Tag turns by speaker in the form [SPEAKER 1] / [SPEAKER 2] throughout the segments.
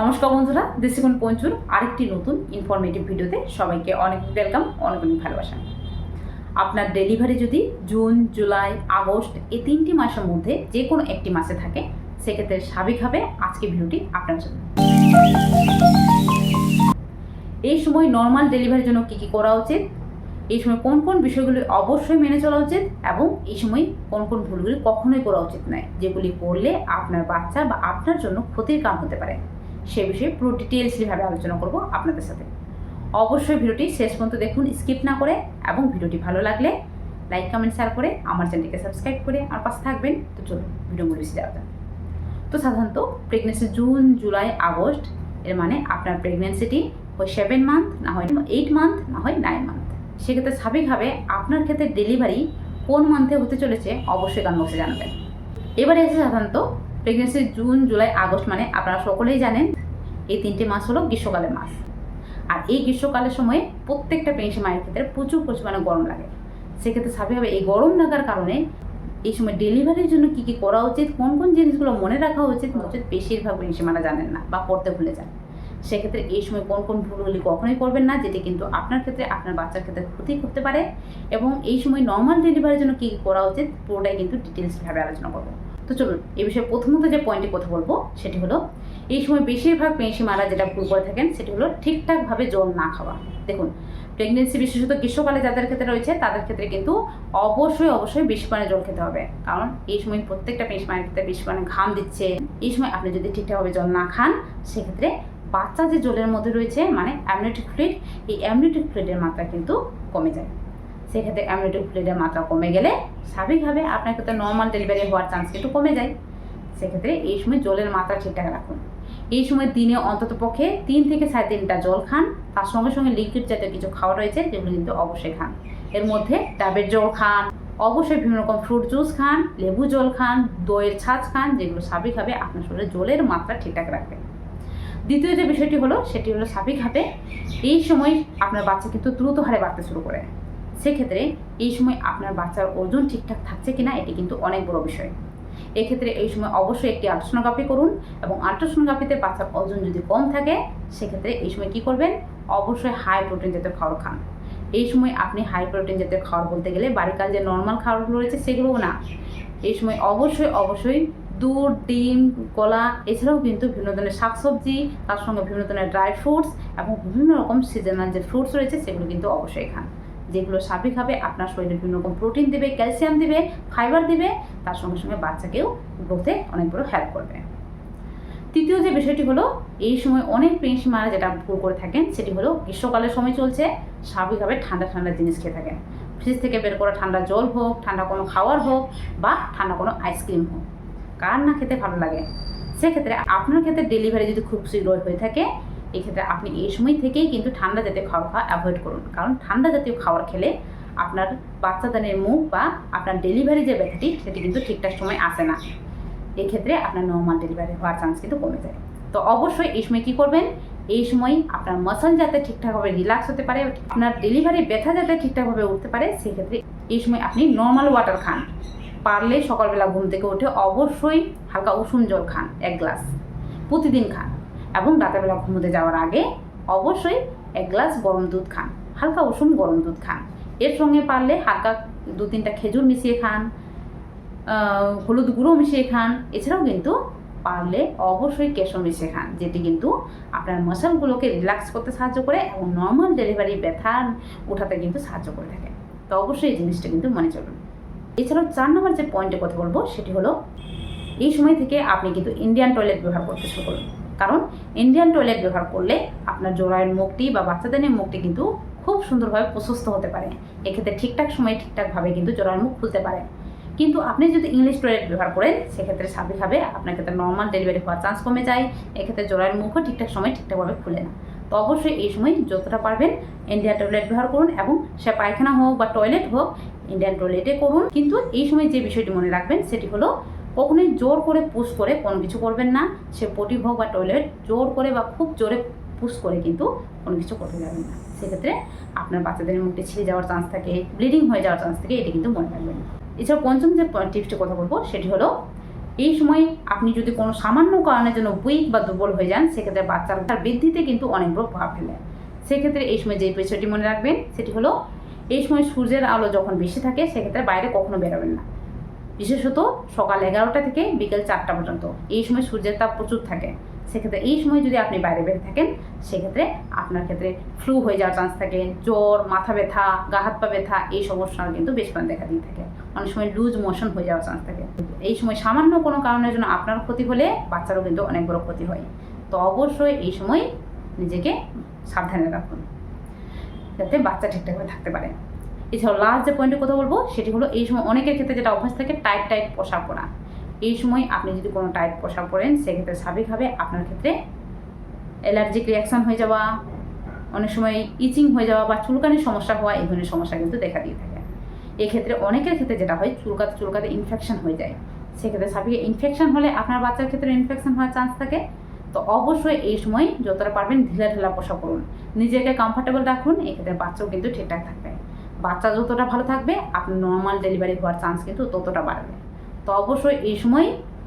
[SPEAKER 1] নমস্কার বন্ধুরা দেশিগুণ পঞ্চুর আরেকটি নতুন ইনফরমেটিভ ভিডিওতে সবাইকে অনেক ওয়েলকাম অনেক অনেক ভালোবাসা। আপনার ডেলিভারি যদি জুন, জুলাই, আগস্ট এই তিনটি মাসের মধ্যে যে কোনো একটি মাসে থাকে, সেক্ষেত্রে স্বাভাবিকভাবে আজকে ভিডিওটি আপনার জন্য। এই সময় নর্মাল ডেলিভারির জন্য কী কী করা উচিত? এই সময় কোন কোন বিষয়গুলি অবশ্যই মেনে চলা উচিত? এবং এই সময় কোন কোন ভুলগুলি কখনোই করা উচিত নয়, যেগুলি করলে আপনার বাচ্চা বা আপনার জন্য ক্ষতির কাম হতে পারে। সে বিষয়ে পুরো ডিটেলসলিভাবে আলোচনা করব আপনাদের সাথে। অবশ্যই ভিডিওটি শেষ পর্যন্ত দেখুন স্কিপ না করে, এবং ভিডিওটি ভালো লাগলে লাইক কমেন্ট শেয়ার করে আমার চ্যানেলটিকে সাবস্ক্রাইব করে আমার পাশে থাকবেন। তো চলুন, ভিডিও মূল বেশি যাওয়া তো সাধারণত প্রেগনেন্সি জুন, জুলাই, আগস্ট, এর মানে আপনার প্রেগনেন্সিটি হয় সেভেন মান্থ না হয় এইট মান্থ না হয় নাইন মান্থ সেক্ষেত্রে স্বাভাবিকভাবে আপনার ক্ষেত্রে ডেলিভারি কোন মান্থে হতে চলেছে অবশ্যই গান বক্সে জানাবেন। এবারে এসে সাধারণত প্রেগনেন্সি জুন জুলাই আগস্ট মানে আপনারা সকলেই জানেন, এই তিনটে মাস হলো গ্রীষ্মকালের মাস। আর এই গ্রীষ্মকালের সময় প্রত্যেকটা প্রেগনেন্সি মায়ের ক্ষেত্রে প্রচুর পরিমাণে গরম লাগে। সেক্ষেত্রে স্বাভাবিকভাবে এই গরম লাগার কারণে এই সময় ডেলিভারির জন্য কী কী করা উচিত, কোন কোন জিনিসগুলো মনে রাখা উচিত উচিত বেশিরভাগ মারা জানেন না বা পড়তে ভুলে যান। সেক্ষেত্রে এই সময় কোন কোন ভুলগুলি কখনোই করবেন না, যেটি কিন্তু আপনার ক্ষেত্রে আপনার বাচ্চার ক্ষেত্রে ক্ষতি করতে পারে। এবং এই সময় নর্মাল ডেলিভারির জন্য কী কী করা উচিত, পুরোটাই কিন্তু ডিটেলসভাবে আলোচনা করব। তো চলুন, এই বিষয়ে প্রথমত যে পয়েন্টে কথা বলব, সেটি হলো, এই সময় বেশিরভাগ মারা যেটা ভুল করে থাকেন, সেটি হলো ঠিকঠাকভাবে জল না খাওয়া। দেখুন প্রেগনেন্সি বিশেষত গ্রীষ্মকালে যাদের ক্ষেত্রে রয়েছে, তাদের ক্ষেত্রে কিন্তু অবশ্যই অবশ্যই বেশি পানি জল খেতে হবে। কারণ এই সময় প্রত্যেকটা মায়ের ক্ষেত্রে বেশি পানি ঘাম দিচ্ছে। এই সময় আপনি যদি ঠিকঠাকভাবে জল না খান, সেক্ষেত্রে বাচ্চা যে জলের মধ্যে রয়েছে মানে অ্যামনিটিক ফ্লুইড এই অ্যামনিটিক ফ্লুইডের মাত্রা কিন্তু কমে যায়। সেক্ষেত্রে অ্যামনিটিক ফ্লুইডের মাত্রা কমে গেলে স্বাভাবিকভাবে আপনার ক্ষেত্রে নর্মাল ডেলিভারি হওয়ার চান্স কিন্তু কমে যায়। সেক্ষেত্রে এই সময় জলের মাত্রা ঠিকঠাক রাখুন। এই সময় দিনে অন্তত পক্ষে তিন থেকে সাড়ে তিনটা জল খান। তার সঙ্গে সঙ্গে লিকুইড জাতীয় কিছু খাওয়া রয়েছে, যেগুলো কিন্তু অবশ্যই খান। এর মধ্যে ডাবের জল খান, অবশ্যই বিভিন্ন রকম ফ্রুট জুস খান, লেবু জল খান, দইয়ের ছাঁচ খান, যেগুলো স্বাভাবিকভাবে আপনার শরীরে জলের মাত্রা ঠিকঠাক রাখবে। দ্বিতীয় যে বিষয়টি হলো, সেটি হলো স্বাভাবিকভাবে এই সময় আপনার বাচ্চা কিন্তু দ্রুত হারে বাড়তে শুরু করে। সেক্ষেত্রে এই সময় আপনার বাচ্চার ওজন ঠিকঠাক থাকছে কিনা এটি কিন্তু অনেক বড় বিষয়। এক্ষেত্রে এই সময় অবশ্যই একটি আল্ট্রাসোনোগ্রাফি করুন এবং আল্ট্রাসোনোগ্রাফিতে বাচ্চার ওজন যদি কম থাকে, সেক্ষেত্রে এই সময় কী করবেন? অবশ্যই হাই প্রোটিন জাতীয় খাবার খান। এই সময় আপনি হাই প্রোটিন জাতীয় খাবার বলতে গেলে বাড়িকাল যে নর্মাল খাবারগুলো রয়েছে সেগুলোও না। এই সময় অবশ্যই অবশ্যই দুধ, ডিম, কলা এছাড়াও কিন্তু বিভিন্ন ধরনের শাকসবজি, তার সঙ্গে বিভিন্ন ধরনের ড্রাই ফ্রুটস এবং বিভিন্ন রকম সিজনাল যে ফ্রুটস রয়েছে সেগুলো কিন্তু অবশ্যই খান। যেগুলো স্বাভাবিকভাবে আপনার শরীরে বিভিন্ন রকম প্রোটিন দেবে ক্যালসিয়াম দেবে ফাইবার দেবে, তার সঙ্গে সঙ্গে বাচ্চাকেও গ্রোথে অনেক বড় হেল্প করবে। তৃতীয় যে বিষয়টি হলো, এই সময় অনেক মারা যেটা ভুল করে থাকেন, সেটি হলো গ্রীষ্মকালের সময় চলছে, স্বাভাবিকভাবে ঠান্ডা ঠান্ডা জিনিস খেয়ে থাকেন। ফ্রিজ থেকে বের করা ঠান্ডা জল হোক, ঠান্ডা কোনো খাওয়ার হোক, বা ঠান্ডা কোনো আইসক্রিম হোক। কার না খেতে ভালো লাগে? সেক্ষেত্রে আপনার ক্ষেত্রে ডেলিভারি যদি খুব শীঘ্রই হয়ে থাকে এক্ষেত্রে আপনি এই সময় থেকেই কিন্তু ঠান্ডা জাতীয় খাবার খাওয়া অ্যাভয়েড করুন। কারণ ঠান্ডা জাতীয় খাবার খেলে আপনার বাচ্চাদানের মুখ বা আপনার ডেলিভারি যে ব্যথাটি, সেটি কিন্তু ঠিকঠাক সময় আসে না। এক্ষেত্রে আপনার নর্মাল ডেলিভারি হওয়ার চান্স কিন্তু কমে যায়। তো অবশ্যই এই সময় কী করবেন? এই সময় আপনার মাসল যাতে ঠিকঠাকভাবে রিল্যাক্স হতে পারে, আপনার ডেলিভারি ব্যথা যাতে ঠিকঠাকভাবে উঠতে পারে, সেক্ষেত্রে এই সময় আপনি নর্মাল ওয়াটার খান। পারলে সকালবেলা ঘুম থেকে উঠে অবশ্যই হালকা উষুম জল খান, এক গ্লাস প্রতিদিন খান। এবং রাতেরবেলা ঘুমোতে যাওয়ার আগে অবশ্যই এক গ্লাস গরম দুধ খান, হালকা উষুম গরম দুধ খান। এর সঙ্গে পারলে হালকা দু তিনটা খেজুর মিশিয়ে খান হলুদ গুঁড়ো মিশিয়ে খান। এছাড়াও কিন্তু পারলে অবশ্যই কেশো মিশিয়ে খান, যেটি কিন্তু আপনার মশালগুলোকে রিল্যাক্স করতে সাহায্য করে এবং নর্মাল ডেলিভারি ব্যথা ওঠাতে কিন্তু সাহায্য করে থাকে। তো অবশ্যই এই জিনিসটা কিন্তু মনে চলুন। এছাড়াও চার নম্বর যে পয়েন্টে কথা বলব, সেটি হলো এই সময় থেকে আপনি কিন্তু ইন্ডিয়ান টয়লেট ব্যবহার করতে শুরু করুন। কারণ ইন্ডিয়ান টয়লেট ব্যবহার করলে আপনার জোড়ায়ের মুখটি বা বাচ্চাদের মুখটি কিন্তু খুব সুন্দরভাবে প্রশস্ত হতে পারে। এক্ষেত্রে ঠিকঠাক সময়ে ঠিকঠাকভাবে কিন্তু জোড়ার মুখ খুলতে পারে। কিন্তু আপনি যদি ইংলিশ টয়লেট ব্যবহার করেন, সেক্ষেত্রে স্বাভাবিকভাবে আপনার ক্ষেত্রে নর্মাল ডেলিভারি হওয়ার চান্স কমে যায়, এক্ষেত্রে জোড়ার মুখও ঠিকঠাক সময় ঠিকঠাকভাবে খুলে না। তো অবশ্যই এই সময় যতটা পারবেন ইন্ডিয়ান টয়লেট ব্যবহার করুন এবং সে পায়খানা হোক বা টয়লেট হোক ইন্ডিয়ান টয়লেটে করুন। কিন্তু এই সময় যে বিষয়টি মনে রাখবেন, সেটি হলো কখনোই জোর করে পুশ করে কোনো কিছু করবেন না। সে পটি হোক বা টয়লেট জোর করে বা খুব জোরে পুশ করে কিন্তু কোনো কিছু করতে যাবেন না। সেক্ষেত্রে আপনার বাচ্চাদের মুখে ছিঁড়ে যাওয়ার চান্স থাকে ব্লিডিং হয়ে যাওয়ার চান্স থাকে, এটি কিন্তু মনে রাখবেন। এছাড়া পঞ্চম যে টিপসটি কথা বলব, সেটি হলো এই সময় আপনি যদি কোনো সামান্য কারণের জন্য উইক বা দুর্বল হয়ে যান, সেক্ষেত্রে বাচ্চার বৃদ্ধিতে কিন্তু অনেক প্রভাব ফেলে। সেক্ষেত্রে এই সময় যে বিষয়টি মনে রাখবেন, সেটি হলো এই সময় সূর্যের আলো যখন বেশি থাকে, সেক্ষেত্রে বাইরে কখনো বেরোবেন না। বিশেষত সকাল এগারোটা থেকে বিকেল চারটা পর্যন্ত। এই সময় সূর্যের তাপ প্রচুর থাকে। সেক্ষেত্রে এই সময় যদি আপনি বাইরে বের থাকেন, সেক্ষেত্রে আপনার ক্ষেত্রে ফ্লু হয়ে যাওয়ার চান্স থাকে, জ্বর, মাথা ব্যথা, গা হাত পা ব্যথা, এই সমস্যা কিন্তু বেশ পরিমাণ দেখা দিয়ে থাকে। অনেক সময় লুজ মোশন হয়ে যাওয়ার চান্স থাকে। এই সময় সামান্য কোনো কারণের জন্য আপনার ক্ষতি হলে বাচ্চারও কিন্তু অনেক বড় ক্ষতি হয়। তো অবশ্যই এই সময় নিজেকে সাবধানে রাখুন। যাতে বাচ্চা ঠিকঠাকভাবে থাকতে পারে। এছাড়াও লাস্ট যে পয়েন্টের কথা বলব, সেটি হলো এই সময় অনেকের ক্ষেত্রে যেটা অভ্যাস থাকে টাইট টাইট পোশাক পরা। এই সময় আপনি যদি কোনো টাইট পোশাক পরেন, সেক্ষেত্রে স্বাভাবিকভাবে আপনার ক্ষেত্রে অ্যালার্জিক রিয়াকশন হয়ে যাওয়া, অনেক সময় ইচিং হয়ে যাওয়া বা চুলকানির সমস্যা হওয়া, এই ধরনের সমস্যা কিন্তু দেখা দিয়ে থাকে। এক্ষেত্রে অনেকের ক্ষেত্রে যেটা হয়, চুলকাতে চুলকাতে ইনফেকশন হয়ে যায়। সেক্ষেত্রে স্বাভাবিক ইনফেকশন হলে আপনার বাচ্চার ক্ষেত্রে ইনফেকশন হওয়ার চান্স থাকে। তো অবশ্যই এই সময় যতটা পারবেন ঢিলা ঢিলা পোশাক করুন নিজেকে কমফর্টেবল রাখুন, এক্ষেত্রে বাচ্চাও কিন্তু ঠিকঠাক থাকবে। বাচ্চা যতটা ভালো থাকবে, আপনার নর্মাল ডেলিভারি হওয়ার চান্স কিন্তু ততটা বাড়বে। তো অবশ্যই এই সময়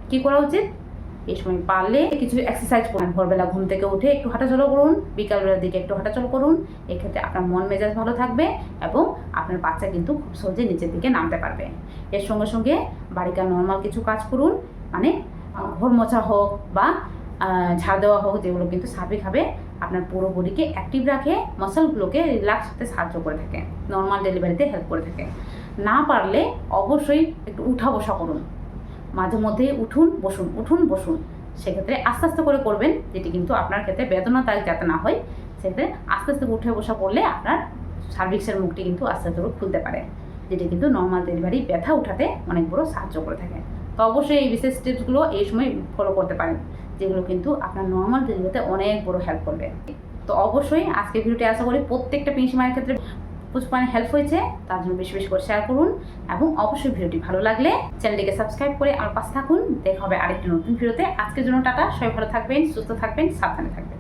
[SPEAKER 1] কি করা উচিত? এই সময় পারলে কিছু এক্সারসাইজ করুন। ভোরবেলা ঘুম থেকে উঠে একটু হাঁটাচলা করুন, বিকালবেলার দিকে একটু হাঁটাচলা করুন, এক্ষেত্রে আপনার মন মেজাজ ভালো থাকবে এবং আপনার বাচ্চা কিন্তু খুব সহজে নিচের দিকে নামতে পারবে। এর সঙ্গে সঙ্গে বাড়িকার নর্মাল কিছু কাজ করুন মানে ঘর মোছা হোক বা ঝাড় দেওয়া হোক, যেগুলো কিন্তু স্বাভাবিকভাবে আপনার পুরো বডিকে অ্যাক্টিভ রাখে মাসলগুলোকে রিল্যাক্স হতে সাহায্য করে থাকে নর্মাল ডেলিভারিতে হেল্প করে থাকে। না পারলে অবশ্যই একটু উঠা বসা করুন। মাঝে মধ্যে উঠুন, বসুন উঠুন, বসুন। সেক্ষেত্রে আস্তে আস্তে করে করবেন, যেটি কিন্তু আপনার ক্ষেত্রে বেদনাদায়ক যাতে না হয়। সেক্ষেত্রে আস্তে আস্তে উঠে বসা করলে আপনার সার্ভিক্সের মুখটি কিন্তু আস্তে আস্তে খুলতে পারে, যেটি কিন্তু নর্মাল ডেলিভারি ব্যথা উঠাতে অনেক বড় সাহায্য করে থাকে। তো অবশ্যই এই বিশেষ টিপসগুলো এই সময় ফলো করতে পারেন। যেগুলো কিন্তু আপনার নর্মাল ডেলিভারিতে অনেক বড় হেল্প করবে। তো অবশ্যই আজকের ভিডিওটি আশা করি প্রত্যেকটা পিংসি মায়ের ক্ষেত্রে প্রচুর পরিমাণে হেল্প হয়েছে। তার জন্য বেশি বেশি করে শেয়ার করুন এবং অবশ্যই ভিডিওটি ভালো লাগলে চ্যানেলটিকে সাবস্ক্রাইব করে আমার পাশে থাকুন। দেখা হবে আরেকটি নতুন ভিডিওতে আজকের জন্য টাটা। সবাই ভালো থাকবেন, সুস্থ থাকবেন, সাবধানে থাকবেন।